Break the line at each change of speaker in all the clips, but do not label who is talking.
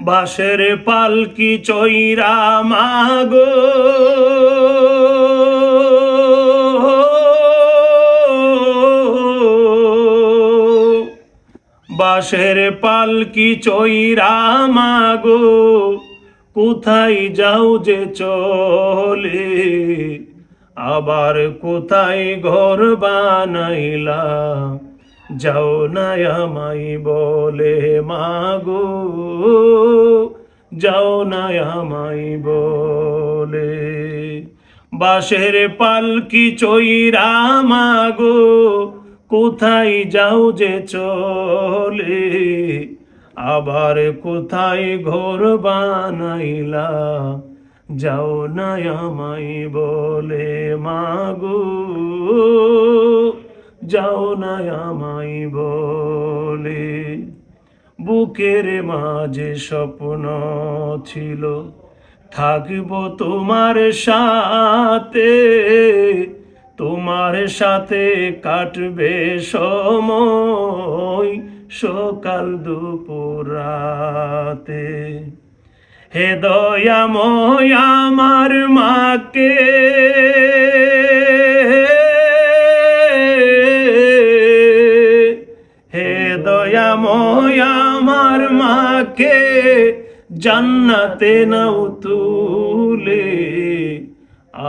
বাঁশের পালকি চৈরা মাগো। বাঁশের পালকি চৈরা মাগো। কোথায় যাও যে চলে? আবার কোথায় ঘর বানাইলা? যাও না আমাই বলে, মাগো, যাও না আমাই বলে। বাঁশের পালকি চৈরা মাগো, কোথায় যাও যে চলে? আবার কোথায় ঘর বানাইলা? যাও না আমাই বলে, মাগো যাও না আমাই বলে। বুকের মাঝে স্বপ্ন ছিল। থাকব তোমার সাথে। তোমার সাথে কাটবে সময় সকাল দুপুর হে দয়াময় আমার মাকে। দয়াময় আমার মাকে জান্নাতে নাও তুলে।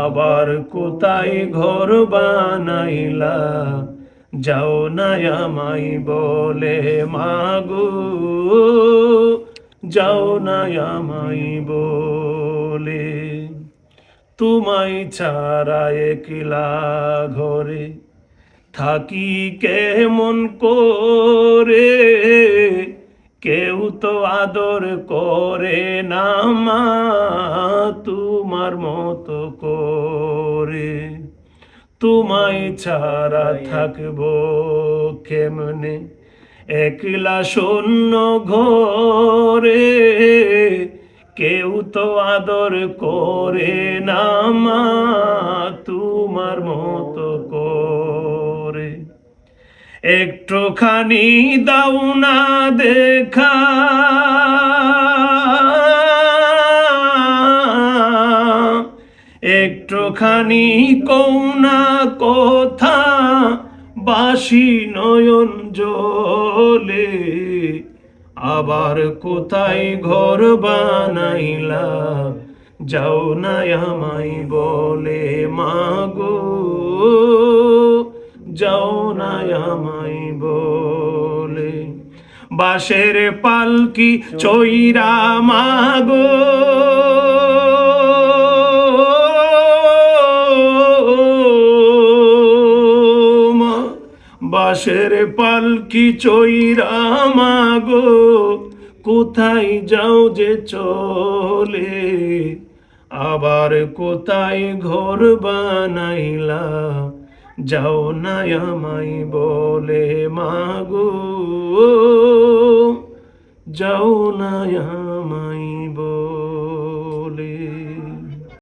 আবার কোথায় ঘর বানাইলা, যাও না আমাই বলে, মাগো। যাও না আমাই বলে। তোমায় ছাড়া একলা ঘরে থাকি কেমন করে? কেউ তো আদর করে না মা, তোমার মতো করে। তোমায় ছাড়া থাকব কেমনে? একলা শূন্য ঘরে। কেউ তো আদর করে না মা একটুখানি দাও না দেখা। একটুখানি কৌনা কথা বাসি নয়ন জলে। আবার কোথায় ঘর বানাইলা, যাও না আমায় বলে মাগো যাও না আমায় বলে। বাঁশের পালকি চৈরা মাগো। মা, বাঁশের পালকি চৈরা মাগো। কোথায় যাও যে চলে? আবার কোথায় ঘর বানাইলা? যাও না আমায় বলে মাগো। যাও না